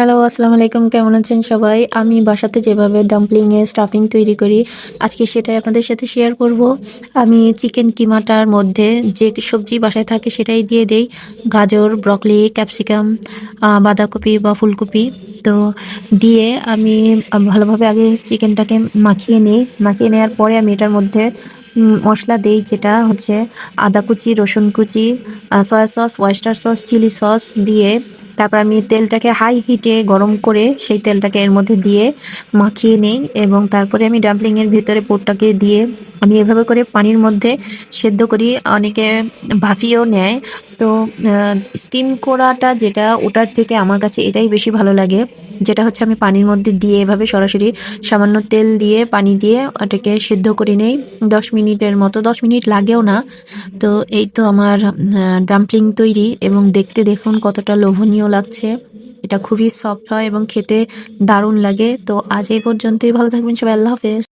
Hello আসসালামু আলাইকুম। কেমন আছেন সবাই? আমি বাসাতে যেভাবে ডাম্পলিংয়ের স্টাফিং তৈরি করি, আজকে সেটাই আপনাদের সাথে শেয়ার করব। আমি চিকেন কিমাটার মধ্যে যে সবজি বাসায় থাকে সেটাই দিয়ে দেই। গাজর ব্রকলি ক্যাপসিকাম বাঁধাকপি বা ফুলকপি। তো দিয়ে আমি ভালোভাবে আগে চিকেনটাকে মাখিয়ে নিই। মাখিয়ে নেওয়ার পরে আমি এটার মধ্যে মশলা দেই, যেটা হচ্ছে আদা কুচি, রসুন কুচি soy sauce oyster sauce chilli sauce দিয়ে তারপর আমি তেলটাকে হাই হিটে গরম করে সেই তেলটাকে এর মধ্যে দিয়ে মাখিয়ে নিই এবং তারপরে আমি ডাম্পলিংয়ের ভিতরে পোটটাকে দিয়ে আমি এভাবে করে পানির মধ্যে সেদ্ধ করি, অনেকে ভাফিয়েও নেয়। তো স্টিম করাটা যেটা, ওটার থেকে আমার কাছে এটাই বেশি ভালো লাগে। যেটা হচ্ছে আমি পানির মধ্যে দিয়ে এভাবে সরাসরি সামান্য তেল দিয়ে, পানি দিয়ে ওটাকে সেদ্ধ করে নেই। দশ মিনিটের মতো, দশ মিনিট লাগেও না। তো, এই তো আমার ডাম্পলিং তৈরি এবং দেখতে দেখুন কতটা লোভনীয় লাগছে। এটা খুবই সফট হয় এবং খেতে দারুণ লাগে। তো আজ এই পর্যন্তই। ভালো থাকবেন সবাই। আল্লাহ হাফেজ।